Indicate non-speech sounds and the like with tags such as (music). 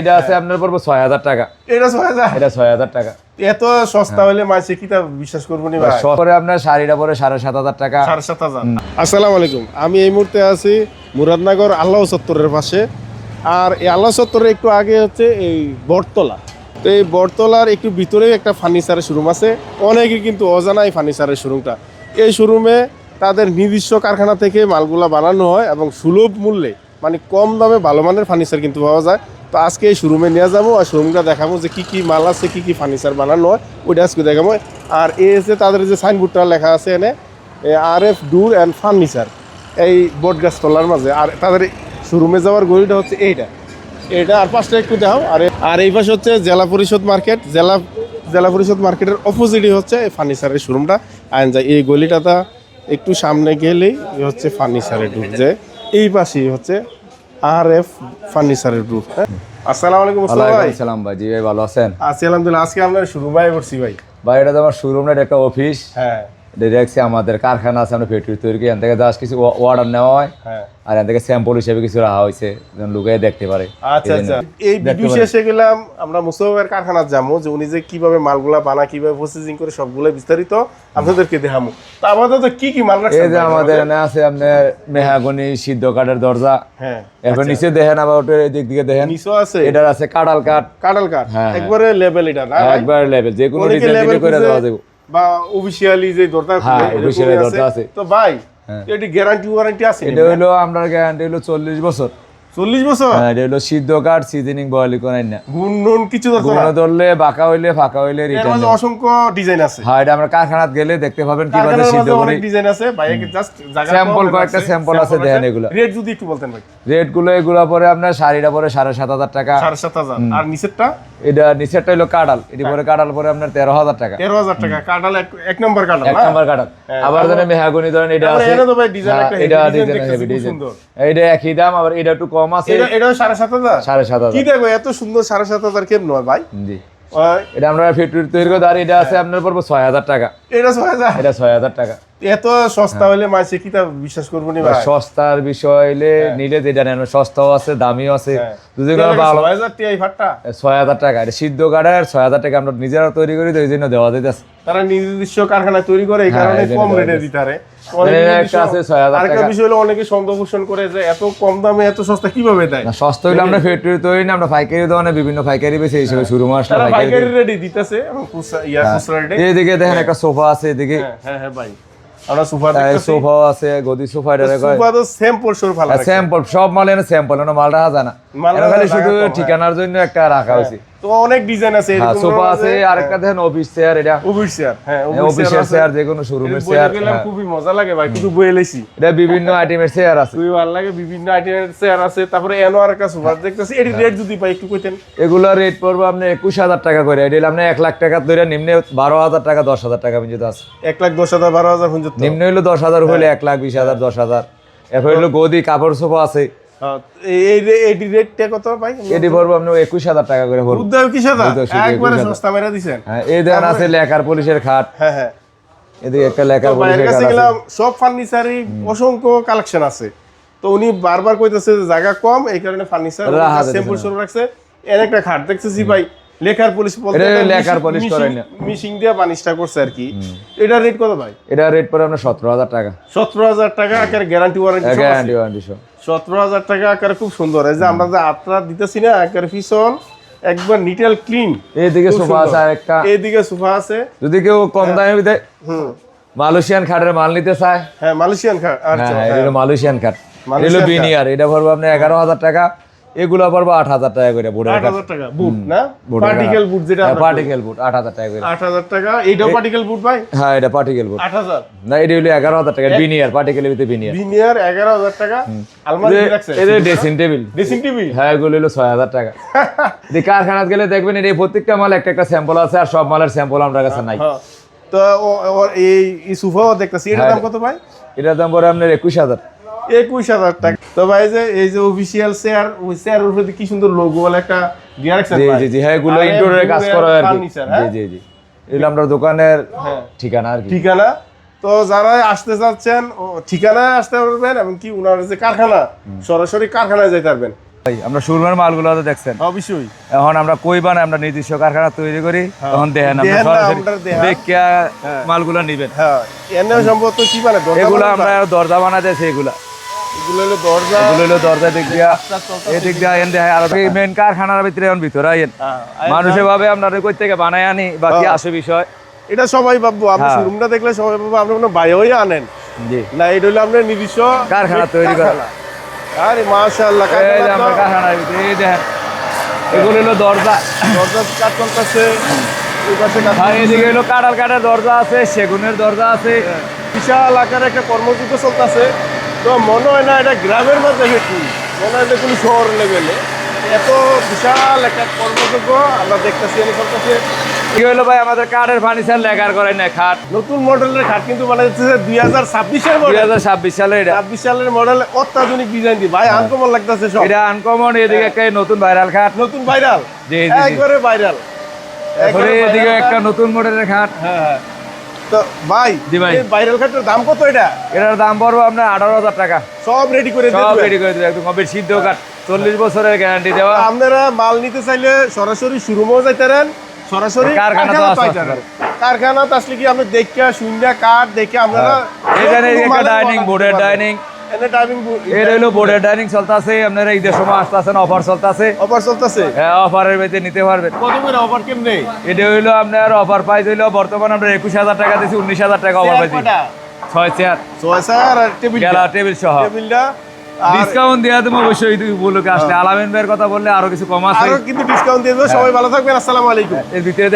এটা আছে আপনার পড়ব ছয় হাজার টাকা। এটা ছয় হাজার? এটা ছয় হাজার টাকা। এত সস্তা হলে মাসে কি তা বিশ্বাস করব নি ভাই? পরে আপনার শাড়িটা পরে সাড়ে সাত হাজার টাকা। সাড়ে সাত হাজার। আসসালামু আলাইকুম। আমি এই মুহূর্তে আছি মুরাদনগর আল্লাহ চত্বরের পাশে। আর এই আল্লাহ চত্বরের একটু আগে হচ্ছে এই বটতলা। তো এই বটতলার একটু ভিতরে একটা ফার্নিচারের শোরুম আছে। অনেকের কিন্তু অজানা এই ফার্নিচারের শোরুমটা। এই শোরুমে তাদের নিজস্ব কারখানা থেকে মালগুলা বানানো হয় এবং সুলভ মূল্যে মানে কম দামে ভালো মানের ফার্নিচার কিন্তু পাওয়া যায়। তো আজকে এই শোরুমে নিয়ে যাব আর শোরুমটা দেখাবো যে কী কী মাল আছে, কী কী ফার্নিচার বানানো হয়, ওইটা আজকে দেখাবো। আর এ যে তাদের যে সাইনবোর্ডটা লেখা আছে N R F door and furniture এই বটগাছ তলার মাঝে। আর তাদের শোরুমে যাওয়ার গলিটা হচ্ছে এইটা। এটা আর পাঁচটা একটু দেখাও। আর আর এই পাশে হচ্ছে জেলা পরিষদ মার্কেট। জেলা জেলা পরিষদ মার্কেটের অপোজিটই হচ্ছে এই ফার্নিচারের শোরুমটা আইন যায় এই গলিটাটা একটু সামনে গেলেই হচ্ছে ফার্নিচারের ঢুক যায় এই পাশেই হচ্ছে আর এফ ফার্নিচারের গ্রুপ হ্যাঁ? আসসালামু আলাইকুম ভাই। সালাম ভাই। জি ভাই ভালো আছেন? আছি আলহামদুলিল্লাহ। আজকে আমরা শুরু ভাই করছি ভাই। ভাই এটা তো আমার শোরুম না একটা অফিস হ্যাঁ। দেখছি আমাদের কারখানা আছে আমরা ফ্যাক্টরি তৈরি করি এখান থেকে জাস্ট কিছু অর্ডার নেওয়া হয় হ্যাঁ। আর এখান থেকে স্যাম্পল হিসেবে কিছু রাখা হয়েছে যেন লোকে দেখতে পারে। আচ্ছা আচ্ছা। এই ভিডিও। শেষে গেলাম আমরা মুস্তফার কারখানার যাব যে উনি যে কীভাবে মালগুলা বানা কীভাবে প্রসেসিং করে সবগুলো বিস্তারিত আপনাদেরকে দেখামো তো আমাদের তো কি কি মাল রাখছেন এই যে আমাদের এখানে আছে আপনার মেহাগনি সিদ্ধ কাঠের দরজা। হ্যাঁ এরপর নিচে দেখেন আবার ওটার এদিক দিকে দেখেন। নিচো আছে। এটার আছে কাঁঠাল কাঠ। কাটাল কাঠ। হ্যাঁ, হ্যাঁ। একবারে লেভেল এটা না? একবার লেভেল যে কোনো ডিজাইন করে দেওয়া যাবে। বা অফিসিয়ালি যে দরজা হ্যাঁ, দরজা আছে। তো ভাই। এটি গ্যারান্টি ওয়ারেন্টি আছে এটা হলো আমরা গ্যারান্টি হলো চল্লিশ বছর চল্লিশ বছর? হ্যাঁ, এটা হলো সিদ্ধ কাঠ সিজনিং বয়লি করাই না? গুণ নুন কিছু গুঁড়ো ধরলে বাঁকা হইলে ফাঁকা হইলে রিটার্ন অসংখ্য ডিজাইন আছে। হ্যাঁ এটা আমরা কারখানাত গেলে দেখতে পাবেন কীভাবে সিদ্ধ করি। ডিজাইন আছে। ভাইয়াকে জাস্ট জায়গা কয়েকটা sample আছে, দেখেন এগুলা। রেট যদি একটু বলতেন ভাই। রেটগুলো এগুলো পরে আপনার শাড়িটা পরে সাড়ে সাত হাজার টাকা। সাড়ে সাত হাজার। আর নিচেরটা? এটা নিচেরটা হলো এটি পরে কাঁঠাল পরে আপনার তেরো হাজার টাকা। তেরো হাজার টাকা। কাটাল এক- নম্বর এক নাম্বার আবার ধরেন মেহাগনি ধরেন এটা আছে। হ্যাঁ, এটা ডিজাইন হেভি ডিজাইন এইটা একই দাম আবার এটা একটু কম আছে। এটা এটাও সাড়ে সাত হাজার? সাড়ে সাত কি হাজার দেখো এত সুন্দর সাড়ে সাত হাজার কেমন হয় ভাই? জি। এটা আমরা ফ্যাক্টরি তৈরি করে আর এটা আছে আপনার পড়ব ছয় হাজার টাকা। এটা ছয় হাজার? এটা ছয় হাজার টাকা। এত সস্তা হলে মাসে কি তা বিশ্বাস করব নি ভাই? সস্তার বিষয় হইলে নিলে যেটা নেন সস্তাও আছে দামিও আছে। হ্যাঁ। যদি কোনো ভালো। ছয় হাজার টাকা। এটা সিদ্ধ কাঠের ছয় হাজার টাকা আমরা নিজেরা তৈরি করি তো এই জন্য দেওয়া যাইতেছে। তারা নিজস্ব কারখানা তৈরি করে এই হ্যাঁ, কারণে কম রেটে। দিতে পারে। একটা আছে 6,000 আরেকটা বিষয় হলো অনেকে সন্দেহ পোষণ করে যে এত কম দামে এত সস্তা কীভাবে দেয়? না সস্তা হইলে আমরা ফ্যাক্টরি তৈরি না আমরা পাইকারি দোকানে বিভিন্ন পাইকারি বেশি হিসেবে শুরু মাস পাইকারি রেডি দিতেছে ইয়া এইদিকে দেখেন একটা সোফা আছে এদিকে। হ্যাঁ হ্যাঁ হ্যাঁ ভাই। আমরা সুপার সোফা আছে গদি সোফা এটা কয় সোফা তো স্যাম্পল ভালো স্যাম্পল সব মাল এনে স্যাম্পল এনে মাল রাখা যায় মাল খালি শুধু ঠিকানার জন্য একটা রাখা হয়েছে। তো অনেক ডিজাইন আছে হ্যাঁ এরকম সোফা আছে। আরেকটা দেখেন অফিস চেয়ার এটা অফিস চেয়ার হ্যাঁ অফিসের চেয়ার যে কোনো শোরুমের চেয়ার খুবই মজা লাগে ভাই কিন্তু বইয়ে লেছি। এটা বিভিন্ন আইটেমের চেয়ার আছে। খুবই ভালো লাগে বিভিন্ন আইটেমের চেয়ার আছে। তারপরে এনো আর একটা সুপার দেখতেছি এটি রেট যদি পাই একটু কইতেন। এগুলো রেট পড়বে আপনি একুশ হাজার টাকা করে। এটা আপনি এক লাখ টাকা ধরে নিম্নে বারো হাজার টাকা দশ হাজার টাকা পর্যন্ত আছে। এক লাখ দশ হাজার বারো হাজার পর্যন্ত। নিম্ন হইল দশ হাজার হইলে এক লাখ বিশ হাজার দশ হাজার। এরপর হইল গদি কাপড় সোফা আছে। এটি রেটটা কত ভাই? এটি পড়ব আপনি একুশ হাজার টাকা করে একবারে সস্তা মেরা দিছেন। হ্যাঁ এই দেখেন আছে লেখার পুলিশের খাট। হ্যাঁ হ্যাঁ। এদিকে একটা খাট আছে। সব ফার্নিচারই অসংখ্য কালেকশন আছে। তো উনি বারবার কইতেছে জায়গা কম এই কারণে ফার্নিচার স্যাম্পল শুরু রাখছে। এর একটা খাট দেখতেছি ভাই লেখার পুলিশ এটা লেখার না। মিশিং দিয়ে পানিশটা করছে আর কি। এটা রেট কত ভাই? এটা রেট পড়ে আপনার সতেরো হাজার টাকা। সতেরো হাজার টাকা আকার গ্যারান্টি ওয়ারেন্টি গ্যারান্টি ওয়ারেন্টি সব। সতেরো হাজার টাকা আকার খুব সুন্দর। এই যে আমরা যে আত্রা দিতেছি না আকার পিছন একবার নিট অ্যান্ড ক্লিন এইদিকে সোফা আছে আর একটা এইদিকে সোফা আছে। যদি কেউ কম দামে দেয় হুম। মালয়েশিয়ান খাটের মাল নিতে চায়। হ্যাঁ মালয়েশিয়ান খাট আচ্ছা হ্যাঁ এটা হলো মালয়েশিয়ান খাট। এটা বিনিয়ার এটা পড়ব আপনি এগারো হাজার টাকা। এগুলো পড়ব আট হাজার টাকা করে বোর্ডের আট হাজার টাকা বুট না? পার্টিকেল বুট যেটা পার্টিকেল বুট আট হাজার টাকা করে। আট হাজার টাকা এইটাও পার্টিকেল বুট ভাই? হ্যাঁ এটা পার্টিকেল বুট আট হাজার। না এটা হলো এগারো হাজার টাকা বিনিয়ার পার্টিকেল ভিতরে বিনিয়ার ভিনিয়ার এগারো হাজার টাকা আলমারি রাখছে এটা ড্রেসিং টেবিল ড্রেসিং টিভি হ্যাঁ এগুলো হলো ছয় হাজার টাকা। (laughs) যে কারখানাত গেলে দেখবেন এই প্রত্যেকটা মাল একটা একটা স্যাম্পল আছে আর সব মালের স্যাম্পল আমরা কাছে নাই। হ্যাঁ তো ও- এই এই সোফাও দেখতেছি। এটার দাম কত ভাই? এটার দাম পরে আপনার একুশ হাজার। একুশ হাজার টাকা। তো ভাই যে এই যে অফিসিয়াল চেয়ার ওই চেয়ারের উপরে কি সুন্দর লোগো বলে একটা জি জি জি হ্যাঁ এগুলো ইন্টোরিয়র কাজ করা আর কি। হ্যাঁ? জি জি জি। এগুলো আমরা দোকানের হ্যাঁ। ঠিকানা আর কি। ঠিকানা? তো যারা আসতে চাচ্ছেন ও ঠিকানায় আসতে পারবেন এবং কি উনার যে কারখানা সরাসরি কারখানায় যেতে পারবেন। আমরা সুরমার মালগুলো তো দেখছেন। অবশ্যই। এখন আমরা কই বানাই আমরা নিজস্ব কারখানা তৈরি করি। তখন দেখেন। মালগুলো নিবেন। হ্যাঁ। সম্ভবত কি মানে এগুলো আমরা দরজা বানাতে এগুলো। হ্যাঁ, ভাবে আমরা কই থেকে বানাই আনি বা কি হ্যাঁ। আসে বিষয়। এটা সবাই ভাববো আপনি হ্যাঁ। শোরুমটা দেখলে সবাই ভাববো আপনি কোনো বাইরে আনেন। না এটা হলো আপনার নিজস্ব কারখানা তৈরি করা। আরে মাশাআল্লাহ এই যে আমরা কারখানার ভিতরে এই দেখেন এগুলো হলো দরজা। দরজা কাজ চলতেছে এই পাশে এদিকে হলো কাটাল কাটার দরজা আছে সেগুনের দরজা আছে। বিশাল আকারে একটা কর্মযুদ্ধ চলতেছে। তো মনে হয় না এটা গ্রামের মধ্যে কি মনে হয় যে কোনো শহর লেভেলে এত বিশাল একটা কর্মযোগ্য আমরা দেখতেছি এনে চলতেছে কি হলো ভাই আমাদের কাঠের ফার্নিচার লেগার করে না খাট। নতুন মডেলের খাট কিন্তু মানে হচ্ছে দুই হাজার ছাব্বিশের দুই মডেল হাজার ছাব্বিশ সালে এটা। ছাব্বিশ সালের মডেল অত্যাধুনিক ডিজাইন দি ভাই আনকমন লাগতেছে সব। এটা আনকমন এদিকে একটা নতুন ভাইরাল খাট। নতুন ভাইরাল জি। একবারে ভাইরাল এদিকে একটা নতুন মডেলের খাট। হ্যাঁ। তো ভাই জি ভাই। ভাইরাল খাটের দাম কত এটা? এটার দাম পড়ব আপনার আঠারো হাজার টাকা। সব রেডি করে সব রেডি করে দেবে একদম কমপ্লিট সিদ্ধ কাঠ। চল্লিশ বছরের গ্যারান্টি দেওয়া। আপনারা মাল নিতে চাইলে সরাসরি শুরুমেও যাইতারেন সরাসরি কারখানা কারখানা আসলে কি আপনি দেখে শুনে কাঠ দেখে আপনারা ডাইনিং বোর্ডের ডাইনিং এনে ডাইনিং বোর্ড এর হলো বোর্ডের ডাইনিং চলতেছে আপনারা ঈদের সময় আসতেছেন অফার চলতেছে। অফার চলতেছে? হ্যাঁ অফারের ভিতরে নিতে পারবেন। কত করে অফার কেমনে? এটা হইল আপনার অফার প্রাইস হইল বর্তমানে আমরা একুশ হাজার টাকা দিচ্ছি উনিশ হাজার টাকা অফার পাইছি ছয় চেয়ার ছয় আর টেবিল সহ। টেবিলটা আর ডিসকাউন্ট দেওয়া তুমি অবশ্যই উপলক্ষে আসলে। আলামিন ভাইয়ের কথা বললে আরও কিছু কম আছে। আরও কিন্তু ডিসকাউন্ট দিয়ে দেবো। সবাই ভালো থাকবেন আসসালামু আলাইকুম। এর ভিতরে